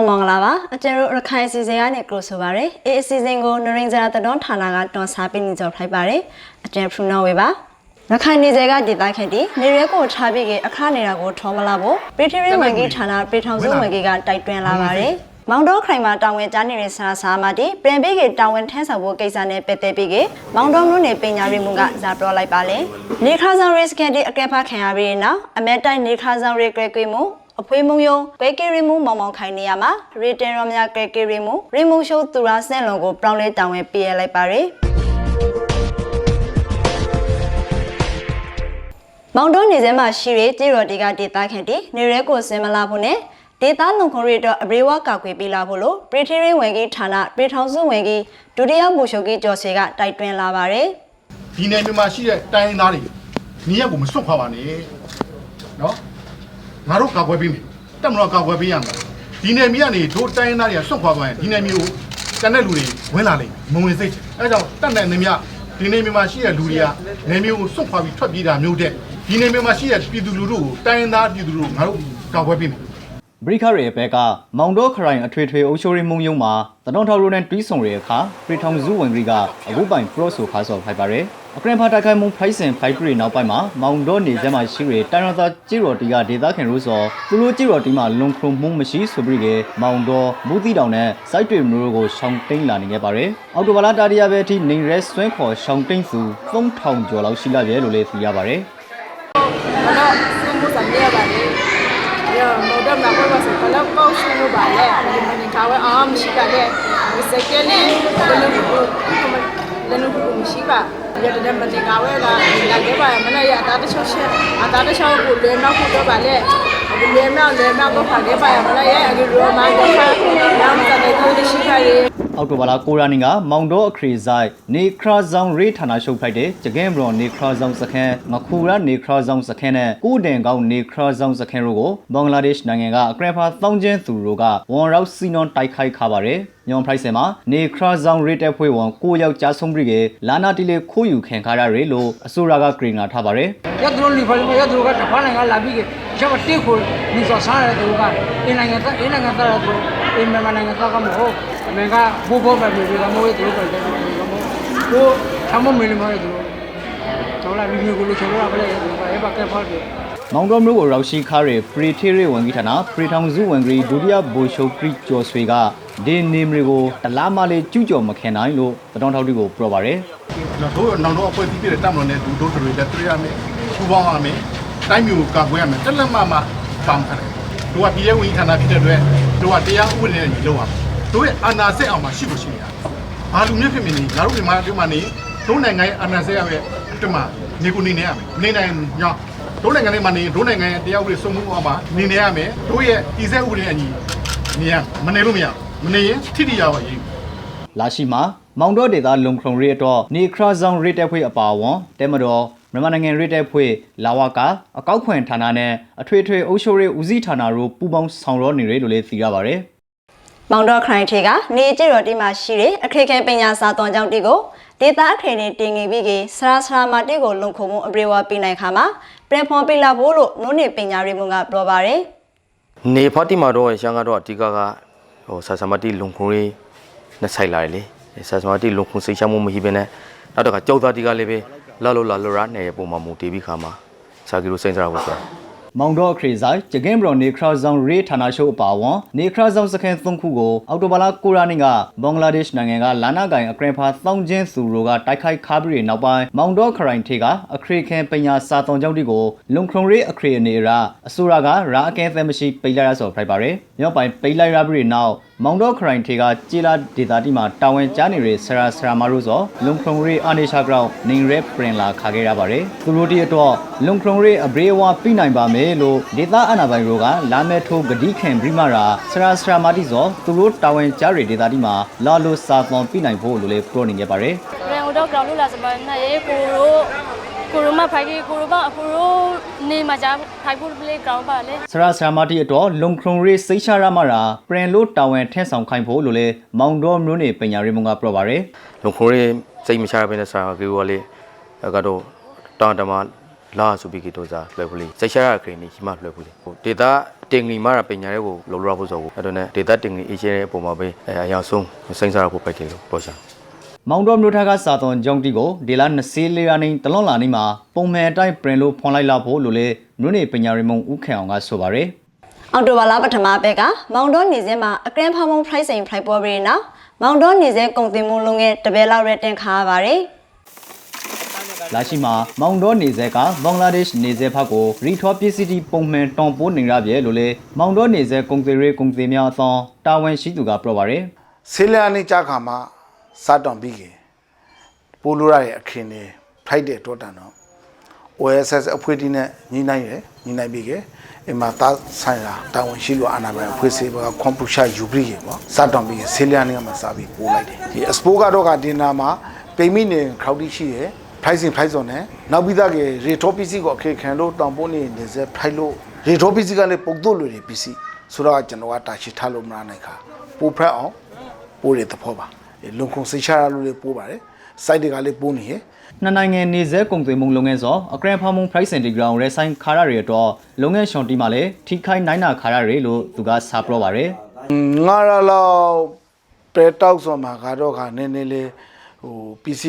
အားလုံးမင်္ဂလာပါအကျဉ်းတို့ရခိုင်အစီအစဉ်ကနေကြိုဆိုပါရစေအေးအစီအစဉ်ကိုနရင်ဇာတတော်ဌာနကတွန်ဆာပေးနေကြဖိုက်ပါတယ်အကျဉ်းဖရူနော်ဝေပါရခိုင်နေစေကဒေသခံတီနေရဲကိုထားပြီးကအခနေတာကိုထောမလာဖို့ပရီထရီဝန်ကြီးဌာနပြည်ထောင်စုဝန်ကြီးကတိုက်တွန်းလာပါတယ်မောင်တော်ခရိုင်မှာတာဝန်ကြားနေတဲ့ဆရာဆာမတီပြင်ပေးကတာဝန်ထမ်းဆောင်ဖို့ကိစ္စနဲ့ပတ်သက်ပြီးကမောင်တော်မျိုးနယ်ပညာရေးမှုကဇာပြောလိုက်ပါလေနေခါဆောင်ရေးစကန်တီအကဲဖတ်ခံရပြီးနောက်အမဲတိုက်နေခါဆောင်ရေးကြွယ်ကွေးမှု အဖွေးမုံယုံဘဲကီရီမူမောင်မောင်ခိုင်နေရမှာရီတင်ရောမြကဲကီရီမူရီမူရှိုးသူရာဆန့်လွန်ကိုပြောင်းလဲတောင်းဝဲပေးရလိုက်ပါရယ်မောင်တွန်းနေစဲမှာရှိတဲ့ကြေရော်တီကဒေတာခန့်တီနေရဲကိုစင်မလာဖို့နဲ့ဒေတာလုံခုံရီတော့အဘရေဝကောက်ကွေပေးလာဖို့လို့ပရီထရီဝင်ကြီးဌာနပြည်ထောင်စုဝင်ကြီးဒုတိယဘူရှုပ်ကြီးကျော်စေကတိုက်တွန်းလာပါတယ်ဒီနယ်မြေမှာရှိတဲ့တိုင်းရင်းသားတွေနီးရက်ကိုမစွန့်ခွာပါနဲ့နော် ငါတို့ကာကွယ်ပေးမယ်တက်မလို့ကာကွယ်ပေးရမှာဒီနယ်မြေကနေတို့တိုင်းရင်းသားတွေကစွန့်ခွာသွားရင်ဒီနယ်မြေကိုတန်တဲ့လူတွေဝင်လာလိမ့်မယ်မဝင်စိတ်ချင်အဲဒါကြောင့်တက်တဲ့နေမြဒီနယ်မြေမှာရှိတဲ့လူတွေကနယ်မြေကိုစွန့်ခွာပြီးထွက်ပြေးတာမျိုးတဲ့ဒီနယ်မြေမှာရှိတဲ့ပြည်သူလူထုကိုတိုင်းရင်းသားပြည်သူလူထုကိုငါတို့ကာကွယ်ပေးမယ်ဘရိခရဲဘက်ကမောင်တော့ခရိုင်အထွေထွေအုပ်ချုပ်ရေးမှုံယုံမှာတတော်ထောက်ရိုနဲ့တွီးဆောင်ရဲအခါပြည်ထောင်စုဝင်ကြီးကအခုပိုင်ပရော့ဆိုခါဆော်ဖိုက်ပါရယ် အကရင်ဖာတိုက်ခိုက်မှုဖိုက်စင်ဖိုက်ပရီနောက်ပိုင်းမှာမောင်တော့နေစက်မှာရှိရတိုင်ရသာကြည်ရော်တီကဒေသခံရိုးစော်သူတို့ကြည်ရော်တီမှာလွန်ခရုံမှုမရှိဆိုပြီးကမောင်တော့မူသီတောင်နဲ့စိုက်တွေမျိုးကိုရှောင်းတိန်လာနေခဲ့ပါရယ်အော်တိုဘာလာတာရီယာပဲအထိနေရဲဆွဲခေါ်ရှောင်းတိန်စု3000ကျော်လောက်ရှိလာပြီလို့လည်းသိရပါရယ်ကတော့စုမှုစံရပါလေ။ရောမော်ဒမ်နာပွဲပါစကလောက်ကောက်စုမှုပါလေ။ဒီမင်းထားဝဲအာမရှိပါလေ။ဒီစကယ်လေးဘယ်လိုကိုလည်းလို့ကိုမရှိပါ။ ရတဲ့မတင်ကဝဲကလာခဲ့ပါမနေ့ရတာတချို့ရှင်အတာတချို့ကိုလွယ်နောက်ဖို့တော့ပါလေ။ဒီလွယ်နောက်လွယ်နောက်တော့ဖာခဲ့ပါမနေ့ရအခုရောမကိုဖာရောင်းတဲ့ကိုရှိပါလေအောက်တိုဘာလ9ရက်နေ့ကမောင်တော့အခရီဆိုင်နေခရာဆောင်ရေးဌာနရှုပ်ဖိုက်တဲ့ဂျကင်ဘရော်နေခရာဆောင်စခန်းငခုရနေခရာဆောင်စခန်းနဲ့ကိုဒင်ကောင်းနေခရာဆောင်စခန်းတို့ကိုဘင်္ဂလားဒေ့ရှ်နိုင်ငံကအကရဖာတောင်းကျင်းသူတို့ကဝန်ရောက်စီနွန်တိုက်ခိုက်ခါပါတယ်ညွန်ပရိုက်ဆင်မှာနေခရာဆောင်ရေးတက်ဖွဲ့ဝန်ကိုယောက်ကြားဆုံးပြီးကလာနာတီလေခိုးယူခံခါရတယ်လို့အစိုးရကဂရင်းလာထားပါတယ်ရသူတို့လီဖာလီရသူတို့ကတဖားနိုင်ငံလာပြီးကကျမတိခိုလူစောစားရတဲ့သူကအင်းနိုင်ငံသားအင်းနိုင်ငံသားရသူ အင်းမြန်မာနိုင်ငံသားကမဟုတ်အမေကဘိုးဘိုးပဲမြေကမဟုတ်သူတို့ပဲတယ်ကမဟုတ်ကိုချမ်းမမင်းမရသူတို့လာပြီးမျိုးကိုလို့ချောရပါလေသူကအဲ့ဘာကဲဖောက်တယ်မောင်တော်မျိုးကိုရောက်ရှိခါရပရီထေရီဝန်ကြီးဌာနပရီထောင်စုဝန်ကြီးဒုတိယဘိုရှိုခရီကျော်ဆွေကဒီနေမရီကိုတလားမလေးကျူးကျော်မခင်နိုင်လို့တတော်ထောက်တီကိုပြောပါတယ်ကျွန်တော်တို့နောက်တော့အဖွဲ့အစည်းပြတဲ့တက်မလို့နဲ့ဒူတို့တွေလက်တွေ့ရမယ်ပူပေါင်းရမယ်တိုင်းမျိုးကိုကာကွယ်ရမယ်တက်လက်မမှာပမ်းခတယ် တို့ကပြည်ရဲ့ဝန်ကြီးဌာနဖြစ်တဲ့အတွက်တို့ကတရားဥပဒေနဲ့ညီလို့ရမယ်တို့ရဲ့အာဏာစက်အောင်မှာရှိဖို့ရှိနေတာဘာလူမျိုးဖြစ်မနေငါတို့ဒီမှာဒီမှာနေတို့နိုင်ငံရဲ့အာဏာစက်ရမယ်ဒီမှာနေကိုနေနေရမယ်နေနိုင်ညောတို့နိုင်ငံလေးမှာနေတို့နိုင်ငံရဲ့တရားဥပဒေစိုးမိုးအောင်မှာနေနေရမယ်တို့ရဲ့ဤစက်ဥပဒေအညီနေရမနေလို့မရမနေရင်ထိတိရပါရေးလာရှိမှာမောင်တော်ဒေတာလုံခုံရေးအတွက်နေခရာဆောင်ရေးတက်ဖွဲ့အပါဝန်တဲမတော် မြန်မာနိုင်ငံရေးတက်ဖွဲ့လာဝကအကောက်ခွန်ဌာနနဲ့အထွေထွေအုပ်ချုပ်ရေးဦးစီးဌာနတို့ပူးပေါင်းဆောင်ရွက်နေတယ်လို့လည်းသိရပါတယ်မောင်တော်ခရိုင်ထေကနေကြေရော်တီမှာရှိတဲ့အခရိခဲပညာစာသွန်ကျောင်းတီကိုဒေတာအခရိနေတင်ငင်ပြီးကဆရာဆရာမတီကိုလုံခုံမှုအပြေဝပေးနိုင်ခါမှာပြန်ဖော်ပေးလာဖို့လို့နုနေပညာရေးမှုကပြောပါတယ်နေဖာတီမာတော့ရှန်ကတော့အဓိကကဟိုဆာဆာမတီလုံခုံရေးနဲ့ဆိုင်လာတယ်လေဆာဆာမတီလုံခုံစိတ်ချမှုမရှိဘဲနဲ့နောက်တော့ကကြောက်သားတီကလည်းပဲ လာလို့လာလို့ရနေပုံမှာမူတီးပြီးခါမှာစာကီလိုစိတ်ကြတာကိုဆို မောင်တော်ခရီဆိုင်ဂျကင်ဘရော်နေခရာဆောင်ရေးဌာနရှုပ်အပါဝန်နေခရာဆောင်စခန်း၃ခုကိုအောက်တိုဘာလ9ရက်နေ့ကဘင်္ဂလားဒေ့ရှ်နိုင်ငံကလာနာကိုင်အကရင်ဖာတောင်းကျင်းသူတို့ကတိုက်ခိုက်ခါပြီးနောက်ပိုင်းမောင်တော်ခရိုင်ထေကအခရီခဲပညာစာသွန်ကျောင်းတီကိုလုံခုံရေးအခရီအနေရာအစိုးရကရာအကဲသဲမရှိပိတ်လိုက်ရဆိုဖိုက်ပါတယ်မြောက်ပိုင်းပိတ်လိုက်ရပြီးနောက်မောင်တော်ခရိုင်ထေကကြေလာဒေတာတီမှာတာဝန်ကြားနေတဲ့ဆရာဆရာမတို့ဆိုလုံခုံရေးအာနေရှာဂရောင်းနေရဲပရင်လာခါခဲ့ရပါတယ်သူတို့တီအတွက်လုံခုံရေးအဘရေဝါပြနိုင်ပါမယ်လို့ဒေတာအနာပိုင်တို့ကလာမဲထိုးဂတိခင်ပြီးမှရာဆရာဆရာမတီဆိုသူတို့တာဝန်ကြားတဲ့ဒေတာတီမှာလာလို့စာသွန်ပြနိုင်ဖို့လို့လည်းပြောနေခဲ့ပါတယ်ရန်တော့ကြောင်လို့လာစမနဲ့ရေကိုရိုကိုရိုမဖိုက်ကြီးကိုရိုမအခုရိုနေမှာကြဖိုက်ဖို့ပလေးကောင်းပါလေဆရာဆရာမတီအတွက်လုံခုံရေးစိတ်ချရမှတာပရင်လို့တာဝန်ထက်ဆောင်ခိုင်းဖို့လို့လည်းမောင်တော်မျိုးနေပညာရေးမုံကပြောပါတယ်လုံခုံရေးစိတ်မချရဘဲနဲ့စာကီကိုကလေကတော့တာတမ လာဆိုပြီးကတော့စားလွယ်ဘူးလေစိတ်ချရခရင်နေရှိမှလွယ်ဘူးလေဟိုဒေတာတင်ငလီမာပညာတွေကိုလောလောဖို့ဆိုဘူးအဲ့တော့ねဒေတာတင်ငလီအေးရှဲတဲ့အပေါ်မှာပဲအဲအရာဆုံးစိတ်စားရဖို့ပိုက်တယ်လို့ပြောချင်မောင်တော်မြို့ထက်ကစာသွန်ကြောင်းတီကိုဒီလ24ရက်နေ့တလွန်လာနေ့မှာပုံမှန်အတိုင်းပရင်လို့ဖွန်လိုက်လာဖို့လို့လေမြို့နေပညာရေးမုံဦးခင်အောင်ကဆိုပါရယ်အော်တိုဘာလပထမဘက်ကမောင်တော်နေစင်းမှာအကရန်ဖောင်းဖုံ pricing ဖိုက်ပေါ်ပြီးနောက်မောင်တော်နေစင်းကုန်တင်မှုလုံးငယ်တပယ်လောက်ရတင်ခါရပါတယ် လာရှိမှာမောင်တော်နေဆဲကဘင်္ဂလားဒေ့ရှ်နေဆဲဖက်ကိုရီထောပစ္စည်းတီပုံမှန်တောင်ပိုးနေရပြဲလို့လေမောင်တော်နေဆဲကုန်သေးရေးကုန်သေးများအသောတာဝန်ရှိသူကပြောပါရယ်ဆေးလျာနေကြခါမှာစားတောင်ပြီးခင်ပိုလိုရရဲ့အခင်းနေဖိုက်တဲ့တော့တန်တော့ OSS အဖွဲ့တီးနဲ့ညီနိုင်ရယ်ညီနိုင်ပြီးခင်အမသားဆိုင်ရာတာဝန်ရှိလို့အာနာပိုင်အဖွဲ့စေဘကကွန်ပူရှာယူပြီးခင်ပေါ့စားတောင်ပြီးခင်ဆေးလျာနေမှာစားပြီးပို့လိုက်တယ်ဒီ expo ကတော့ကဒီနာမှာပိမိနေခေါက်တီရှိရယ် pricing price on နဲ့နောက်ပြီးသားကရေထောပစ္စည်းကိုအခက်ခံလို့တောင်ပိုးနေနေစေ price လို့ရေထောပစ္စည်းကလည်းပုတ်သွလွယ်တွေပစ္စည်းဆိုတော့ကျွန်တော်ကတာရှိထားလို့မရနိုင်ခါပို့ဖက်အောင်ပိုးတဲ့သဘောပါလုံခုံစိတ်ချရလို့လေးပိုးပါတယ်စိုက်တွေကလေးပိုးနေရနှစ်နိုင်ငံနေဆဲကုန်သွယ်မှုလုပ်ငန်းစောအကရန်ဖောင်းမုံ price and ground ရဲဆိုင်ခါရတွေတော့လုပ်ငန်းရှောင်းတီမှာလည်းထိခိုင်းနိုင်နာခါရတွေလို့သူကစာပြောပါရယ်ငါရလောက်ပရတောက်ဆိုမှာကတော့ခါနည်းနည်းလေး ဟို PC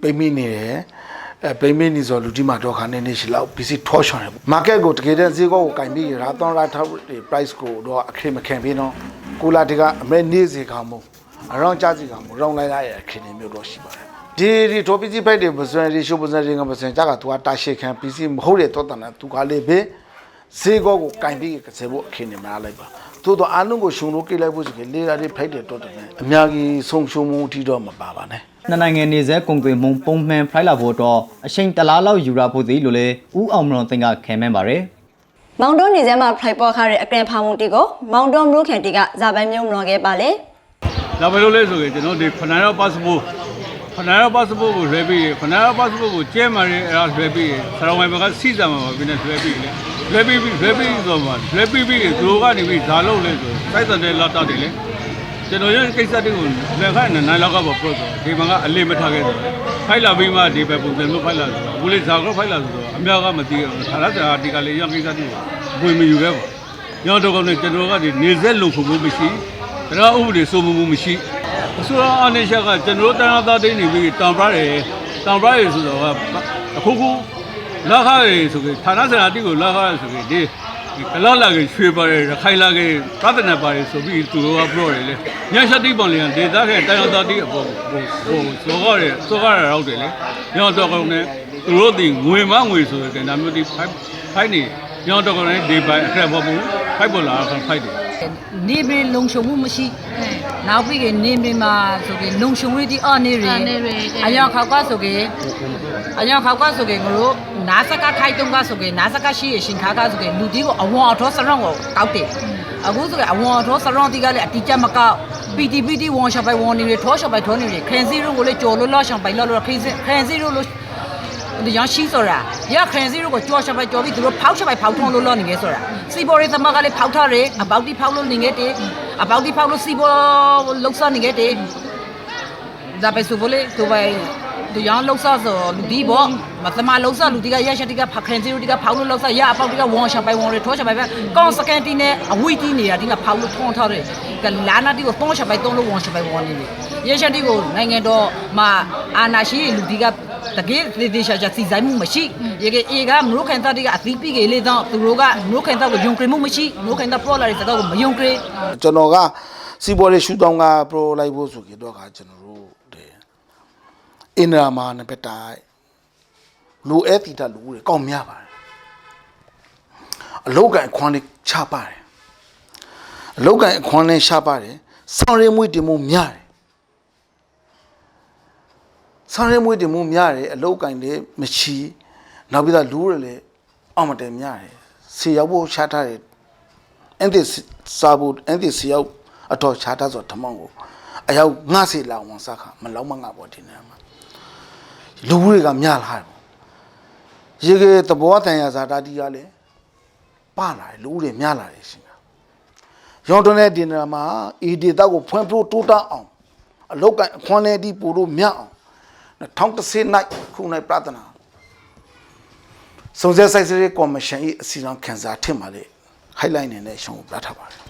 ပိတ်မိနေတယ်အဲပိတ်မိနေဆိုလူကြီးမှာတော့ခါနည်းနည်းရှိလောက် PC ထောချွန်တယ် market ကိုတကယ်တည်းဈေးကောကိုကင်ပြီးရာသွန်ရာထောက် price ကိုတော့အခက်မခံပြီးတော့ကိုလာတကအမဲနေစီကောင်မို့အရောင်းကြစီကောင်မို့ရောင်းလိုက်ရတဲ့အခက်နေမျိုးတော့ရှိပါတယ်ဒီဒီ topic ဖိုက်တွေပစံရီရှိုးပစံရီကပစံကြကသူကတာရှိခံ PC မဟုတ်တဲ့တော့တန်တယ်သူကလေးပဲဈေးကောကိုကင်ပြီးကစေဖို့အခက်နေမလားလိုက်ပါသို့တော့အားလုံးကိုရှုံလို့ကိလိုက်ဖို့ဆိုရင်လေးရာတွေဖိုက်တယ်တော့တယ်အများကြီးဆုံးရှုံးမှုအထိတော့မပါပါနဲ့ နှစ်နိုင်ငံနေဆဲကုန်သွယ်မှုပုံမှန်ဖိုက်လာဖို့တော့အချိန်တလားလောက်ယူရဖို့သည်လို့လေဦးအောင်မလွန်တင်ကခံမှန်းပါရယ်မောင်တော်နေစင်းမှာဖိုက်ပေါ်ခါတဲ့အကရန်ဖောင်းမှုတီကိုမောင်တော်မျိုးခင်တီကဇာပိုင်မျိုးမလွန်ခဲ့ပါလေဒါပဲလို့လဲဆိုရင်ကျွန်တော်ဒီခဏရော passport ခဏရော passport ကိုလွှဲပြီးခဏရော passport ကိုကျဲမှရင်အဲ့ဒါလွှဲပြီးဆရာဝန်ကစီစံမှာပါပြီးနေလွှဲပြီးလေလွှဲပြီးပြီးလွှဲပြီးဆိုမှလွှဲပြီးပြီးသူတို့ကနေပြီးဓာလုံးလဲဆိုစိုက်တဲ့လာတောက်တယ်လေ ကျွန်တော်ရဲ့ကိစ္စတွေကိုလက်ခိုင်းနေနိုင်လောက်ကပေါ့ပြောဆိုဒီမှာကအလေးမထားခဲ့ဆိုဖိုက်လာပြီးမှဒီပဲပုံစံမျိုးဖိုက်လာဆိုဘူးလေဇာကတော့ဖိုက်လာဆိုတော့အများကမသိဘူးဌာနဆိုင်ရာဒီကလေးရကိစ္စတွေကိုဝင်မယူခဲ့ပါညောတော့ကနေကျွန်တော်ကဒီနေဆက်လုံဖို့မရှိတရားဥပဒေစိုးမိုးမှုမရှိအစိုးရအနေချက်ကကျွန်တော်တို့တန်ခါသားတိတ်နေပြီးတောင်ပရတယ်တောင်ပရဆိုတော့ကအခုခုလာခရဆိုပြီးဌာနဆိုင်ရာတိကိုလာခရဆိုပြီးဒီဒီ ကလာလာကရွှေပါတယ်ရခိုင်လာကသဒ္ဒနာပါတယ်ဆိုပြီးသူတို့ကပြောတယ်လေညရှတိပောင်လေးကဒေသခဲတန်ခါသားတိအပေါ်ဟိုဟိုစောကားရစောကားရရောက်တယ်လေညောတော့ကောင်းနေသူတို့ဒီငွေမငွေဆိုတဲ့ဒါမျိုးဒီဖိုက်ဖိုက်နေညောတော့ကောင်းနေဒီပိုင်အခက်ပေါ်ဘူးဖိုက်ပေါ်လာဖိုက်တယ် နေပြည်လုံခြုံမှုမရှိနောက်ပြီးကနေပြည်မှာဆိုကေလုံခြုံရေးဒီအနေရအယောင်ခောက်ကဆိုကေအယောင်ခောက်ကဆိုကေငါတို့နာစကခိုက်တုံးကဆိုကေနာစကရှိရရှင်ခါကဆိုကေလူဒီကိုအဝွန်အထောစရောင်းကိုကောက်တယ်အခုဆိုကေအဝွန်အထောစရောင်းတီကလည်းအတီချက်မကောက် PTPT ဝန်ရှော့ပိုင်ဝန်နေရထောရှော့ပိုင်ထောနေရခရင်စီရုံကိုလည်းကြော်လို့လောရှော့ပိုင်လောလို့ခရင်ခရင်စီရုံလို့ဒီ ရရှိဆိုတာရခရင်စီရုံကိုကြော်ရှော့ပိုင်ကြော်ပြီးသူတို့ဖောက်ရှော့ပိုင်ဖောက်ထုံးလို့လောနေခဲ့ဆိုတာစီဘော်ရီသမကလည်းဖောက်ထားတယ်အပေါက်တီဖောက်လို့နေခဲ့တယ်အပေါက်တီဖောက်လို့စီဘော်လောက်စားနေခဲ့တယ်ဒါပဲဆိုဖို့လေသူပဲသူရအောင်လောက်စားဆိုလူဒီပေါ့မသမလောက်စားလူဒီကရရှတိကဖခင်စီရုံဒီကဖောက်လို့လောက်စားရအပေါက်တီကဝန်ရှော့ပိုင်ဝန်ရထောရှော့ပိုင်ပဲကောင်းစကန်တီနဲ့အဝီတီနေတာဒီကဖောက်လို့ထုံးထားတယ်ကလာနာတီကိုသုံးရှော့ပိုင်သုံးလို့ဝန်ရှော့ပိုင်ဝန်နေတယ်ရရှတိကိုနိုင်ငံတော်မှာအာနာရှိလူဒီက တကယ်သေသေးချာချာစီဆိုင်မှုမရှိရေကအေကမလို့ခိုင်သားတွေကအသီးပြီးကြလေတော့သူတို့ကမလို့ခိုင်သားကိုယုံကြည်မှုမရှိမလို့ခိုင်သားပေါ်လာတဲ့စကားကိုမယုံကြည်ကျွန်တော်ကစီပေါ်လေးရှူတောင်းကပရိုလိုက်ဖို့ဆိုကြတော့ကကျွန်တော်တို့တဲ့အင်နာမာနဲ့ပဲတိုင်လူအဲတီတာလူတွေကောင်းများပါတယ်အလောက်ကန်ခွန်လေးချပါတယ်အလောက်ကန်ခွန်လေးချပါတယ်ဆောင်ရည်မွေးတင်မှုများတယ် ဆောင်ရည်မွေးတင်မှုများတယ်အလောက်ကန်လေးမရှိနောက်ပြီးတော့လူတွေလည်းအောက်မတယ်များတယ်ဆေရောက်ဖို့ချထားတယ်အဲ့ဒီစာဘူးအဲ့ဒီစီရောက်အတော်ချာတာဆိုဓမ္မကိုအရောက်ငါစီလာဝန်စားခမလောက်မငါပေါ်တင်နေမှာလူတွေကများလာတယ်ရေကသဘောတန်ရဇာတာတီကလည်းပါလာတယ်လူတွေများလာတယ်ရှင်ရောင်းတွန်းတဲ့တင်နာမှာအီဒီတောက်ကိုဖွင့်ဖို့တိုးတအောင်အလောက်ကခွန်နေဒီပူလို့မြအောင် 2010နိုင်ခုနိုင်ပြဿနာစုံစက်ဆိုင်စရေးကော်မရှင်၏အစီအစဉ်ခန်းစားထင်ပါလေ highlight နေနဲ့ရှုံးပြထားပါတယ်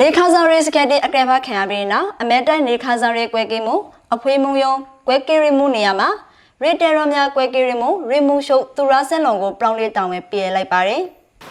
နေခါဆောင်ရေးစကက်တဲ့အကဲဖာခံရပြီးနောက်အမဲတိုက်နေခါဆောင်ရေးကွဲကင်းမှုအဖွေးမှုယုံကွဲကီရီမှုနေရာမှာရီတယ်ရောများကွဲကီရီမှုရီမှုရှုပ်သူရဆဲလွန်ကိုပြောင်းလဲတောင်းဝဲပြဲလိုက်ပါတယ်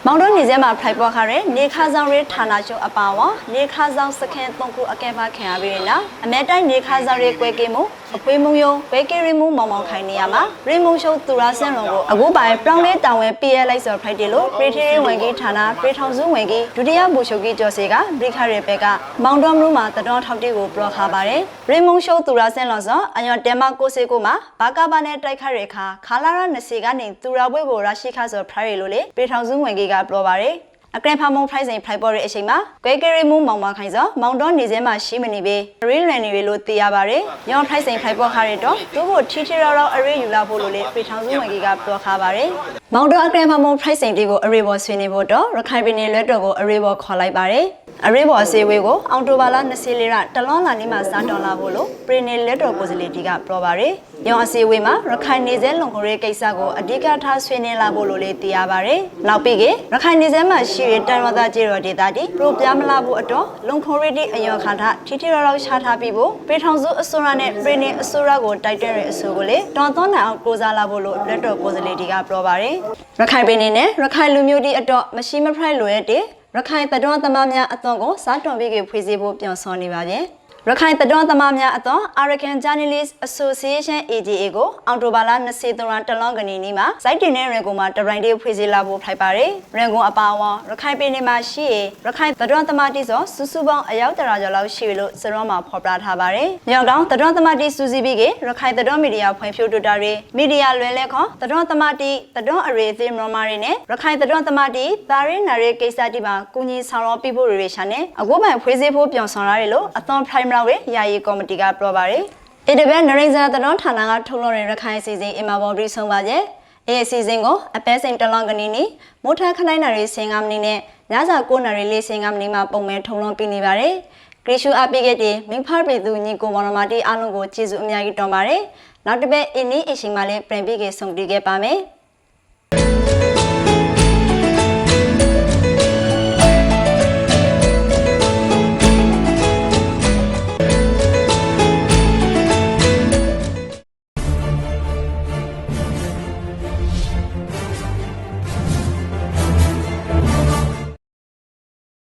မောင်တို့နေစဲမှာဖိုက်ပေါ်ခါရဲနေခါဆောင်ရေးဌာနချုပ်အပါဝါနေခါဆောင်စခန်းသုံးခုအကဲဖာခံရပြီးနောက်အမဲတိုက်နေခါဆောင်ရေးကွဲကင်းမှုအဖွေးမှုယုံကွဲကီရီမှုမောင်မောင်ခိုင်နေရာမှာရီမှုရှုပ်သူရဆဲလွန်ကိုအခုပိုင်ပြောင်းလဲတောင်းဝဲပြဲလိုက်ဆိုဖိုက်တယ်လို့ပရီထီရီဝင်ကြီးဌာနပရီထောင်စုဝင်ကြီးဒုတိယဘူချုပ်ကြီးကျော်စီကဘရိခရဲဘက်ကမောင်တော်မလို့မှာတတော်ထောက်တီကိုပလောခါပါတယ်ရီမုံရှုံသူရာဆင်းလော်စောအညောတဲမကိုစေကိုမှာဘာကဘာနဲ့တိုက်ခရဲခါခါလာရ20ကနေသူရာဘွေကိုရရှိခါဆိုဖရိုင်လို့လေပရီထောင်စုဝင်ကြီးကပလောပါတယ်အကရဖာမုံဖရိုက်စိန်ဖရိုက်ပေါ်ရဲ့အချိန်မှာကွဲကရီမုံမောင်မခိုင်စောမောင်တော်နေစဲမှာရှိမနေပေရီလန်နေလို့သိရပါတယ်ညောဖရိုက်စိန်ဖရိုက်ပေါ်ခါရတော့သူ့ကိုထီထီရော်ရော်အရေးယူလာဖို့လို့လေပရီထောင်စုဝင်ကြီးကပလောခါပါတယ်မောင်တော်အကရဖာမုံဖရိုက်စိန်တီကိုအရေးပေါ်ဆွေးနွေးဖို့တော့ရခိုင်ပြည်နယ်လွှတ်တော်ကိုအရေးပေါ်ခေါ်လိုက်ပါတယ် အရေးပေါ်အစည်းအဝေးကိုအောက်တိုဘာလ24ရက်တလွန်လာနေ့မှာစတင်လာဖို့လို့ပြည်နယ်လက်တော်ကိုယ်စားလှယ်တီကပြောပါရယ်။ရောင်အစည်းအဝေးမှာရခိုင်နေစဲလုံခရဲကိစ္စကိုအဓိကထားဆွေးနွေးလာဖို့လို့လည်းသိရပါရယ်။နောက်ပြီးကရခိုင်နေစဲမှာရှိတဲ့တန်ဝသာကျေတော်ဒေသတီပရိုပြမလာဖို့အတွက်လုံခရဲတီအယောခါထထီထီရော်ရော်ရှားထားပြီးဖို့ပြည်ထောင်စုအစိုးရနဲ့ပြည်နယ်အစိုးရကိုတိုက်တွန်းတဲ့အဆိုကိုလေတော်သွန်းနိုင်အောင်ကိုးစားလာဖို့လို့လက်တော်ကိုယ်စားလှယ်တီကပြောပါရယ်။ရခိုင်ပြည်နယ်နဲ့ရခိုင်လူမျိုးတီအတွက်မရှိမဖရိုက်လိုရတဲ့ ရခိုင်တတော်သမားများအသွင်ကိုစားတွန်ပြီးဖွေးစည်းဖို့ပြောဆော်နေပါရဲ့ ရခိုင်တတော်သမားများအသွင် American Journalist Association AGA ကိုအောက်တိုဘာလ23ရက်တလောင်းကနေနေ့မှာစိုက်တင်တဲ့ရင်ကုန်မှာတရိုင်းတေးဖွေးစည်းလာဖို့ဖိုက်ပါတယ်ရင်ကုန်အပါအဝင်ရခိုင်ပြည်နယ်မှာရှိရရခိုင်တတော်သမားတိစောစုစုပေါင်းအယောက်တရာကျော်လောက်ရှိလို့စရောမှာဖော်ပြထားပါတယ်ညောင်ကောင်တတော်သမားတိစူးစီးပြီးကရခိုင်တတော်မီဒီယာဖွံ့ဖြိုးတိုးတာတွေမီဒီယာလွယ်လဲခေါ်တတော်သမားတိတတော်အရေးသေးမရမာတွေနဲ့ရခိုင်တတော်သမားတိတာရင်းနာရေးကိစ္စတိပါကုညီဆောင်ရောပြဖို့တွေရှာနေအခုမှဖွေးစည်းဖို့ပြောင်းဆောင်ရတယ်လို့အသွန် primary ရဲ့ယာယီကော်မတီကပြောပါတယ်။အေဒဘဲနရိဇာတတော်ဌာနကထုတ်လွှင့်တဲ့ရခိုင်စီစဉ်အင်မာဘော်ဒီဆုံးပါရဲ့။အေအစီစဉ်ကိုအပဲစိန်တလောင်းကနီနီမိုးထခနိုင်နာရီစင်ကမနီနဲ့ညစာ9နာရီလေးစင်ကမနီမှာပုံမဲထုတ်လွှင့်ပြနေပါတယ်။ဂရီရှူအပိကက်တီမင်းဖားပြည်သူညီကိုမော်နမာတီအားလုံးကိုကျေးဇူးအများကြီးတောင်းပါတယ်။နောက်တစ်ပတ်အင်းနီအရှင်မလည်းပြင်ပြီးကဆုံးတည်ခဲ့ပါမယ်။